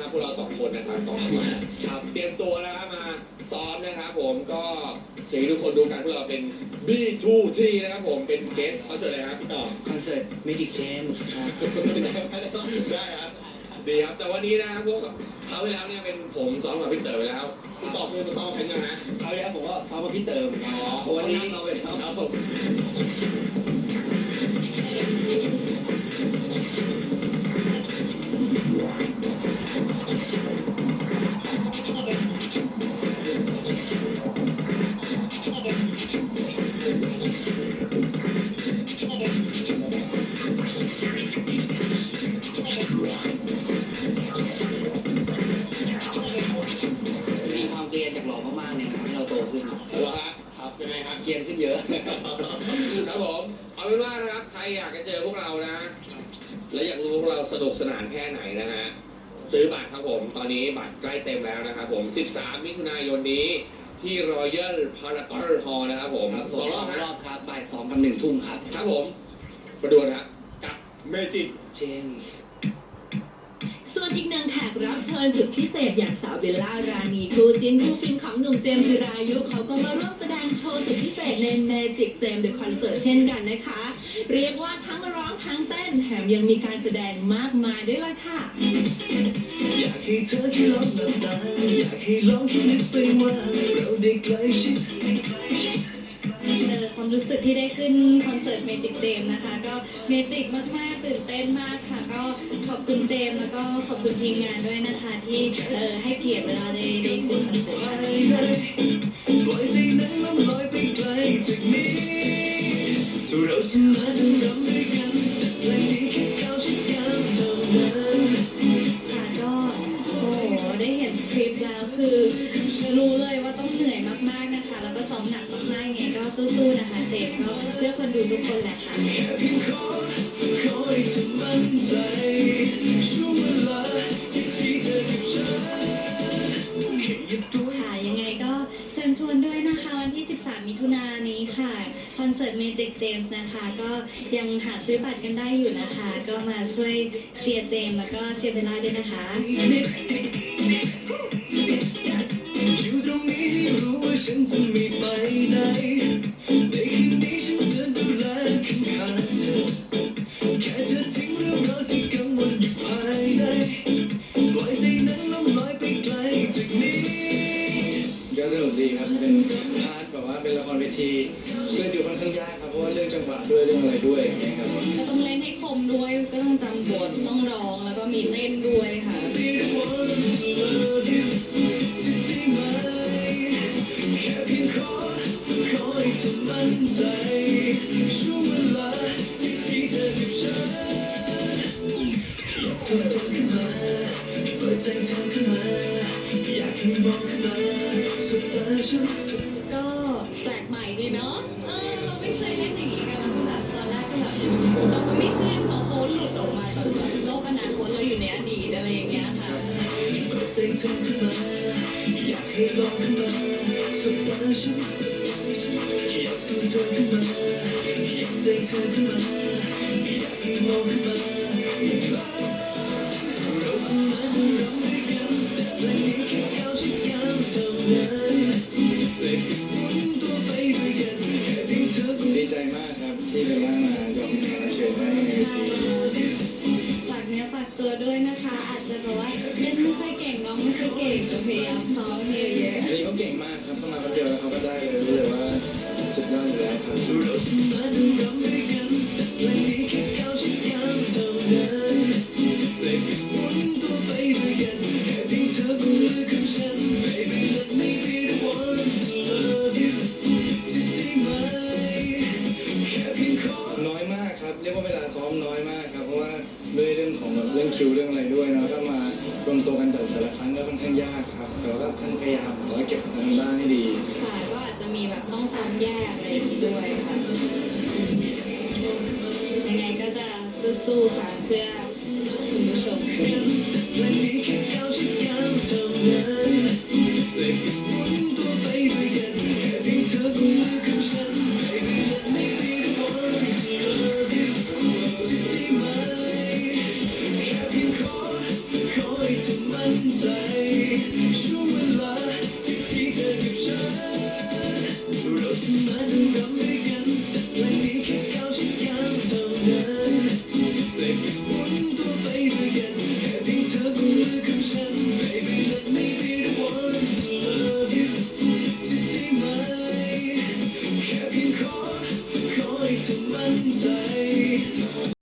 ครับพวกเราสองคนนะครับก็มาครับเตรียมตัวนะครับมาซ้อมนะครับผมก็อย่างที่ทุกคนดูกันพวกเราเป็น B2T นะครับผมเป็นเกสเขาเจออะไรครับพี่ต่อ คอนเสิร์ต Magic James ครับ ได้ครับ ดีครับ แต่วันนี้นะครับพวกเขาไปแล้วเนี่ยเป็นผมซ้อมกับพี่เต๋อไปแล้วพี่ต่อเพื่อนมาซ้อมกันยังนะเขาวที่แล้วผมก็ซ้อมกับพี่เติมเหมือนกันอ๋อวันนี้ เราไปแล้วครับผม กรียนขึ้นเยอะ ครับผมเอาเป็นว่านะครับใครอยากจะเจอพวกเรานะ และอยากรู้พวกเราสนุกสนานแค่ไหนนะฮะซื้อบัตรครับผม ตอนนี้บัตรใกล้เต็มแล้วนะครับผม 13 มิถุนายนนี้ที่ Royal Paragon Hall นะครับผมครับผสมองรรออบบนะรอบครับบ่ายสองกับหนึ่งทุ่มครับ ครับผมมาดูนะครับกับ Magic เจมส์ส่ วนอีกหนึ่งแขกรับเชิญสุดพิเศษอย่างสาวเบลล่ารานีคู่จิ้นคู่ฟินของหนุ่มเจมส์จิรายุเขาก็มาร่วมแสดงโชว์สุดพิเศษใน Magic Jam The Concert เช่นกันนะคะ เรียกว่าทั้งร้องทั้งเต้นแถมยังมีการแสดงมากมายด้วยล่ะค่ะ อยากให้เธอแค่ลองหลับตาอยากให้ลองคิดไปว่าเราได้ใกล้ชิด รู้สึกที่ได้ขึ้นคอนเสิร์ต Magic Jam นะคะ ก็เมจิกมากๆตื่นเต้นมากค่ะ ก็ขอบคุณเจมส์แล้วก็ขอบคุณทีมงานด้วยนะคะ ที่เออให้เกียรติเวลาได้ได้ขึ้นคอนเสิร์ตเราจะมาทำรำด้วยกันสักเพลงนี้แค่ก้าวชิดก้าวเท่านั้นค่ะก็โอ้โหได้เห็นสคริปต์แล้วคือรู้เลยว่าต้องเหนื่อยมากๆนะคะ แล้วก็ซ้อมหนักมากๆไงก็สู้ๆนะคะ เจนก็เพื่อคนดูทุกคนแหละค่ะค่ะยังไงก็เชิญชวนด้วยนะคะวันที่ 13 มิถุนายนนี้ค่ะคอนเสิร์ต Magic James นะคะ ก็ยังหาซื้อบัตรกันได้อยู่นะคะ ก็มาช่วยเชียร์เจมส์แล้วก็เชียร์เบลล่าด้วยนะคะอยู่ตรงนี้รู้ว่าฉันจะม่ไป ทีเล่นอยู่ค่อนข้างยากครับเพราะว่าเรื่องจังหวะด้วยเรื่องอะไรด้วยอย่างเงี้ยครับก็ต้องเล่นให้คมด้วยก็ต้องจำบทต้องร้องแล้วก็มีเต้นด้วยค่ะ Be the one to love you จะได้ไหมแค่เพียงขอขอให้เธอมั่นใจช่วงเวลาที่เธอกับฉันอยากตัวเธอขึ้นมาเปิดใจเธอขึ้นมาอยากให้มองขึ้นมาสบตาฉันก็ แปลกใหม่ดีเนาะเออเราไม่เคยเล่นอย่างนี้กันแล้วก็แบบตอนแรกก็แบบเราก็ไม่เชื่อพอโค้ดหลุดออกมาแบบโลกอนาคตเราอยู่ในอดีตอะไรอย่างเงี้ยค่ะอยากให้ลองขึ้นมาสบตาฉันอยากตัวเธอขึ้นมาอยากใจเธอขึ้นมาอยากให้มองขึ้นมา เล่นไม่ค่อยเก่งร้องไม่ค่อยเก่งจะพยายามซ้อมเยอะอันนี้เขาเก่งมากครับเข้ามาแป๊บเดียวแล้วเขาก็ได้เลยรู้เลยว่าสุดยอดอยู่แล้วครับน้อยมากครับ เรียกว่าเวลาซ้อมน้อยมากครับ เพราะว่าด้วยเรื่องของแบบเรื่องคิวเรื่องอะไร รวมตัวกันแต่แต่ละครั้งก็ค่อนข้างยากครับ แต่ว่าท่านพยายามหาว่าเก็บมันบ้างให้ดีค่ะก็อาจจะมีแบบต้องซ้อมแยกอะไรอย่างนี้ด้วยค่ะ ยังไงก็จะสู้ๆค่ะเพื่อคุณผู้ชม Close, but against the lady.